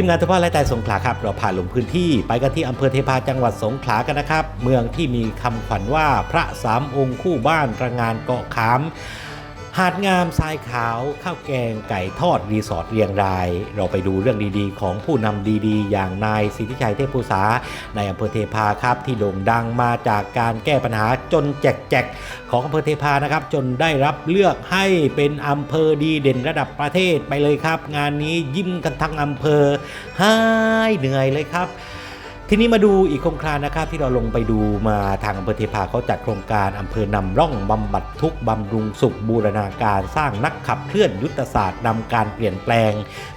ทีมงานเฉพาะและแต่สงขลาครับ เราพาลงพื้นที่ไปกันที่อำเภอเทพาจังหวัดสงขลากันนะครับ เมืองที่มีคำขวัญว่าพระสามองค์คู่บ้านระงานเกาะขาม หาดงามทรายขาวข้าวแกงไก่ทอดรีสอร์ทเรียงราย เราไปดูเรื่องดีๆ ของผู้นำดีๆ อย่างนายสิทธิชัยเทพภูษาในอำเภอเทพาครับ ที่โด่งดังมาจากการแก้ปัญหาจนแจกๆ ของอำเภอเทพานะครับ จนได้รับเลือกให้เป็นอำเภอดีเด่นระดับประเทศไปเลยครับ งานนี้ยิ้มกันทั้งอำเภอหายเหนื่อยเลยครับ ทีนี้มาดูอีกโครงการนะครับที่เราลงไปดูมาทางอำเภอเทพาเขาจัดโครงการอำเภอนำร่องบำบัดทุกบำรุงสุขบูรณาการสร้างนักขับเคลื่อนยุทธศาสตร์นำการเปลี่ยนแปลง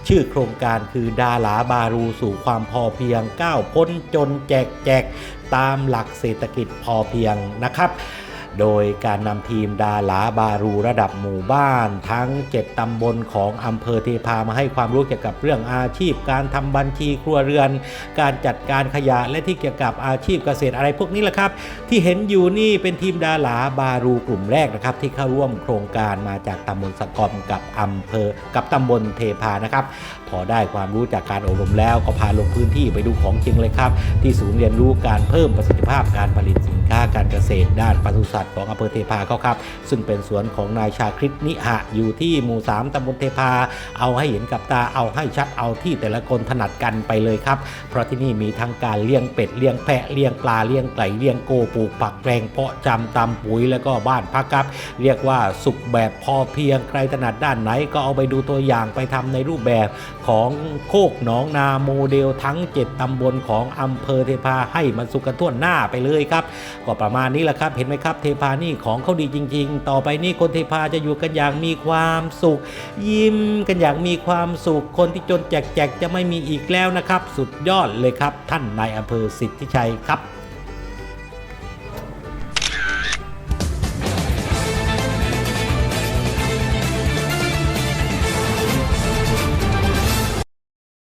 ชื่อโครงการคือดาลาบารูสู่ความพอเพียงก้าวพ้นจนแจกแจกตามหลักเศรษฐกิจพอเพียงนะครับ โดยการนำทีมดาลาบารูระดับหมู่บ้าน ทั้ง 7 ตำบลของอำเภอเทพามาให้ความรู้เกี่ยวกับเรื่องอาชีพ การทำบัญชีครัวเรือน การจัดการขยะและที่เกี่ยวกับอาชีพเกษตรอะไรพวกนี้แหละครับ ที่เห็นอยู่นี่เป็นทีมดาลาบารูกลุ่มแรกนะครับ ที่เข้าร่วมโครงการมาจากตำบลสะกอมกับอำเภอกับตำบลเทพานะครับพอได้ความรู้จากการอบรมแล้วก็พาลงพื้นที่ไปดูของจริงเลยครับ ที่ศูนย์เรียนรู้การเพิ่มประสิทธิภาพการผลิตสินค้าการเกษตรด้านปศุสัตว์ของอำเภอเทพาเขาครับ ซึ่งเป็นสวนของนายชาคริตนิหะอยู่ที่หมู่ 3ตำบลเทพา เอาให้เห็นกับตาเอาให้ชัดเอาที่แต่ละคนถนัดกันไปเลยครับ เพราะที่นี่มีทั้งการเลี้ยงเป็ดเลี้ยงแพะเลี้ยงปลาเลี้ยงไก่เลี้ยงโกปลูกผักแปลงเพาะจำตำปุ๋ยแล้วก็บ้านพักครับ เรียกว่าสุขแบบพอเพียงใครถนัดด้านไหนก็เอาไปดูตัวอย่างไปทำในรูปแบบของโคกหนองนาโมเดลทั้ง 7ตำบลของอำเภอเทพาให้มันสุขกันทั่วหน้าไปเลยครับ ก็ประมาณนี้แหละครับเห็นไหมครับเทพานี่ของเขาดีจริง ๆ ต่อไปนี่คนเทพาจะอยู่กันอย่างมีความสุข ยิ้มกันอย่างมีความสุข คนที่จนแจกๆจะไม่มีอีกแล้วนะครับ สุดยอดเลยครับ ท่านนายอำเภอสิทธิชัยครับ